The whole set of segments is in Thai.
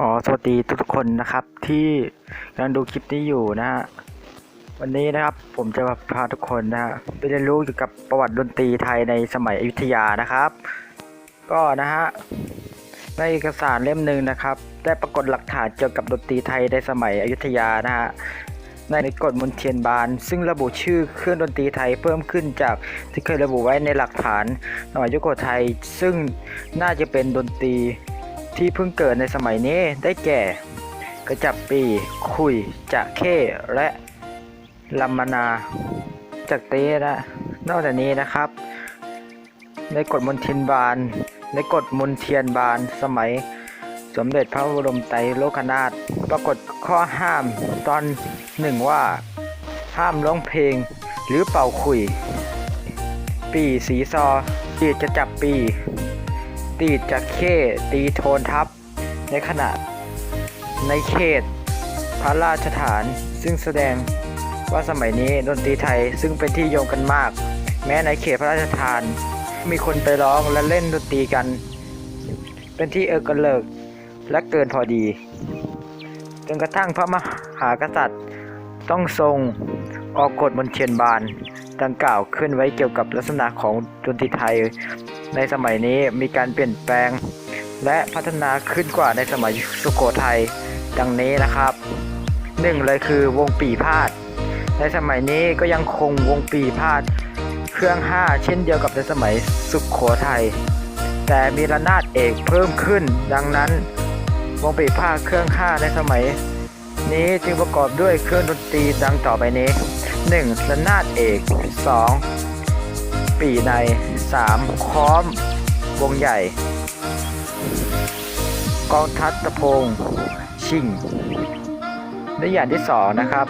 อ๋อ สวัสดีทุกคนนะครับที่กำลังดูคลิปนี้อยู่นะฮะ วันนี้นะครับผมจะมาพาทุกคนนะฮะไปเรียนรู้เกี่ยวกับประวัติดนตรีไทยในสมัยอยุธยานะครับ ก็นะฮะในเอกสารเล่มหนึ่งนะครับ ได้ปรากฏหลักฐานเกี่ยวกับดนตรีไทยในสมัยอยุธยานะฮะในกฎมนเทียนบาน ซึ่งระบุชื่อเครื่องดนตรีไทยเพิ่มขึ้นจากที่เคยระบุไว้ในหลักฐานสมัยยุคโขทัยซึ่งน่าจะเป็นดนตรี ที่เพิ่งเกิดในสมัยนี้ได้แก่ กระจับปีคุยจะเข้และลัมมนาจากเต้นะนอกจากนี้นะครับ ในกฎมนเทียนบานในกฎมนเทียนบานสมัยสมเด็จพระบรมไตรโลกนาถปรากฏข้อห้ามตอนหนึ่งว่า ห้ามร้องเพลงหรือเป่าคุย ปีสีซอตีจะจับปี ตีจากเขตีโทนทับ ในขณะในเขตพระราชฐาน ซึ่งแสดงว่าสมัยนี้ดนตรีไทยซึ่งเป็นที่นิยมกันมาก แม้ในเขตพระราชทาน มีคนไปร้องและเล่นดนตรีกัน เป็นที่เออกระเลิกและเกินพอดีจนกระทั่งพระมหากษัตริย์ ต้องทรงออกกฎมนเทียนบานดังกล่าวขึ้นไว้เกี่ยวกับลักษณะของดนตรีไทย ในสมัยนี้มีการเปลี่ยนแปลง และพัฒนาขึ้นกว่าในสมัยสุโขทัยดังนี้นะครับหนึ่งเลยคือวงปีพาด ในสมัยนี้ก็ยังคงวงปีพาด เครื่องห้าเช่นเดียวกับในสมัยสุขโขทัยแต่มีระนาดเอกเพิ่มขึ้น ดังนั้น วงปีพาดเครื่องห้าในสมัย นี้จึงประกอบด้วยเครื่องดนตรีดังต่อไปนี้ 1. ระนาดเอก 2. ปีใน 3. ค้อม วงใหญ่ กองทัพตะพง ชิงในอย่างที่สองนะครับ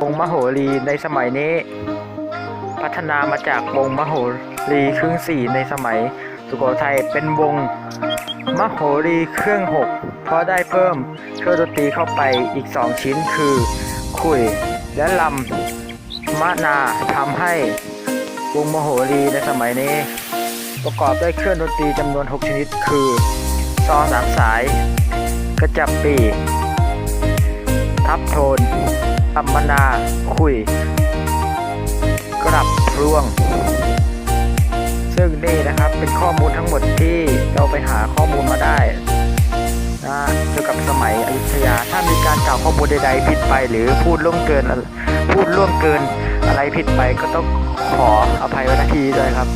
วงมโหรีในสมัยนี้ พัฒนามาจากวงมโหรีครึ่งสี่ในสมัย สุโขทัยเป็นวงมโหรีเครื่องหกเพราะได้เพิ่มเครื่องดนตรีเข้าไปอีกสองชิ้นคือ ขุยและลำมะนาทำให้ วงมโหรีในสมัยนี้ ประกอบด้วยเครื่องดนตรีจำนวน 6 ชนิด คือซอสามสาย กระจับปี ทับโทนอัมมนา คุย กลับพรวง ซึ่งนี่นะครับเป็นข้อมูลทั้งหมดที่เราไปหาข้อมูลมาได้นะเกี่ยวกับสมัยอยุธยา ถ้ามีการกล่าวข้อมูลใดๆผิดไปหรือพูดล่วงเกินพูดล่วงเกิน อะไรผิดไปก็ต้องขออภัยไว้ณที่นี้ด้วยครับ